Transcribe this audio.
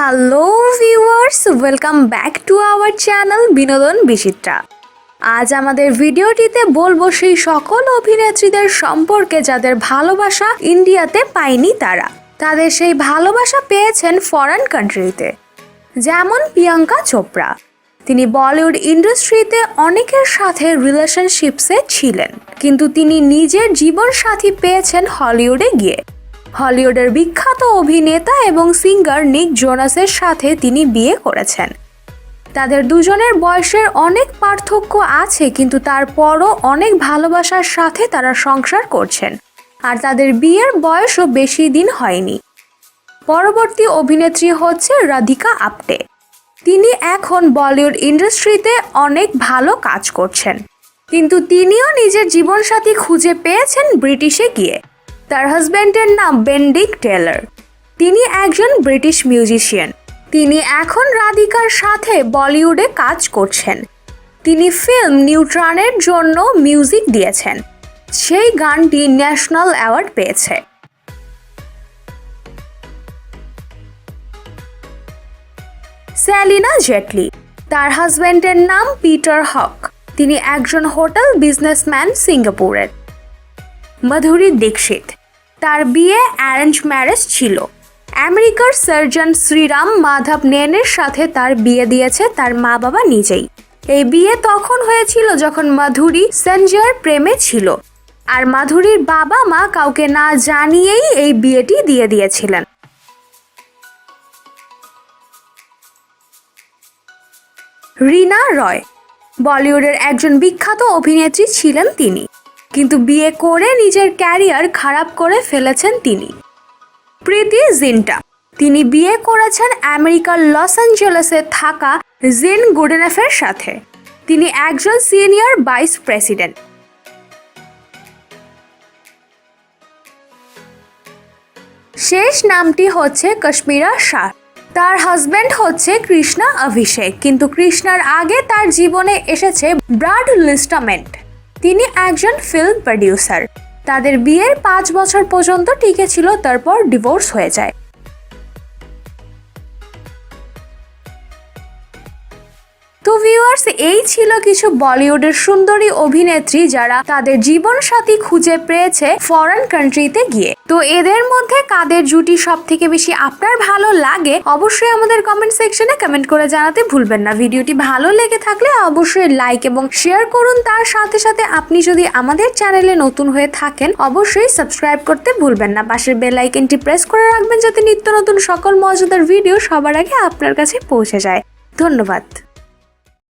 Hello viewers welcome back to our channel Binodon Bichitra আজ আমাদের ভিডিওটিতে বলব সেই সকল অভিনেত্রীদের সম্পর্কে যাদের ভালোবাসা ইন্ডিয়াতে পায়নি তারা। তাদের সেই ভালোবাসা পেয়েছেন ফরেন কান্ট্রিতে যেমন প্রিয়াঙ্কা চোপড়া। তিনি বলিউড ইন্ডাস্ট্রিতে অনেকের সাথে রিলেশনশিপসে ছিলেন, কিন্তু তিনি নিজের জীবন সাথী পেয়েছেন হলিউডে গিয়ে। হলিউডের বিখ্যাত অভিনেতা এবং সিঙ্গার নিক জোনাসের সাথে তিনি বিয়ে করেছেন। তাদের দুজনের বয়সের অনেক পার্থক্য আছে, কিন্তু তারপরও অনেক ভালোবাসার সাথে তারা সংসার করছেন। আর তাদের বিয়ের বয়সও বেশি দিন হয়নি। পরবর্তী অভিনেত্রী হচ্ছে রাধিকা আপটে। তিনি এখন বলিউড ইন্ডাস্ট্রিতে অনেক ভালো কাজ করছেন। কিন্তু তিনিও নিজের জীবনসাথী খুঁজে পেয়েছেন ব্রিটিশে গিয়ে। তার হাজব্যান্ডের নাম বেন্ডিক টেলার। তিনি একজন ব্রিটিশ মিউজিশিয়ান। তিনি এখন রাধিকার সাথে বলিউডে কাজ করছেন। তিনি ফিল্ম নিউট্রনের জন্য মিউজিক দিয়েছেন। সেই গানটি ন্যাশনাল অ্যাওয়ার্ড পেয়েছে। স্যালিনা জেটলি, তার হাজব্যান্ডের নাম পিটার হক। তিনি একজন হোটেল বিজনেসম্যান সিঙ্গাপুরের। মাধুরী দীক্ষিত। তার বিয়ে অ্যারেঞ্জ ম্যারেজ ছিল। আমেরিকার সার্জন শ্রীরাম মাধব নেনের সাথে তার বিয়ে দিয়েছে তার মা বাবা নিজেই। এই বিয়ে তখন হয়েছিল যখন মাধুরী সঞ্জয়ের প্রেমে ছিল। আর মাধুরীর বাবা মা কাউকে না জানিয়েই এই বিয়েটি দিয়ে দিয়েছিলেন। রিনা রয়। বলিউডের একজন বিখ্যাত অভিনেত্রী ছিলেন তিনি। কিন্তু বিয়ে করে নিজের ক্যারিয়ার খারাপ করে ফেলেছেন তিনি। প্রীতি জিন্টা। তিনি বিয়ে করেছেন আমেরিকার লস অ্যাঞ্জেলেসে থাকা জিন গুডেনেফের সাথে। তিনি একজন সিনিয়র ভাইস প্রেসিডেন্ট। শেষ নামটি হচ্ছে কাশ্মীরা শাহ। তার হাজব্যান্ড হচ্ছে কৃষ্ণা অভিষেক। কিন্তু কৃষ্ণার আগে তার জীবনে এসেছে ব্রাড লিস্টামেন্ট। তিনি একজন ফিল্ম প্রডিউসার তাদের বিয়ের পাঁচ বছর পর্যন্ত টিকে ছিল, তারপর ডিভোর্স হয়ে যায়। ভিউয়ার্স এই ছিল কিছু বলিউডের সুন্দরী অভিনেত্রী যারা তাদের জীবন সাথী খুঁজে পেয়েছে ফরেন কান্ট্রিতে গিয়ে। তো এদের মধ্যে কাদের জুটি সব থেকে বেশি আপনার ভালো লাগে, অবশ্যই আমাদের কমেন্ট সেকশনে কমেন্ট করে জানাতে ভুলবেন না। ভিডিওটি ভালো লেগে থাকলে অবশ্যই লাইক এবং শেয়ার করুন। তার সাথে সাথে আপনি যদি আমাদের চ্যানেলে নতুন হয়ে থাকেন, অবশ্যই সাবস্ক্রাইব করতে ভুলবেন না। পাশের বেল আইকনটি প্রেস করে রাখবেন যাতে নিত্য নতুন সকল মজাদার ভিডিও সবার আগে আপনার কাছে পৌঁছে যায়। ধন্যবাদ।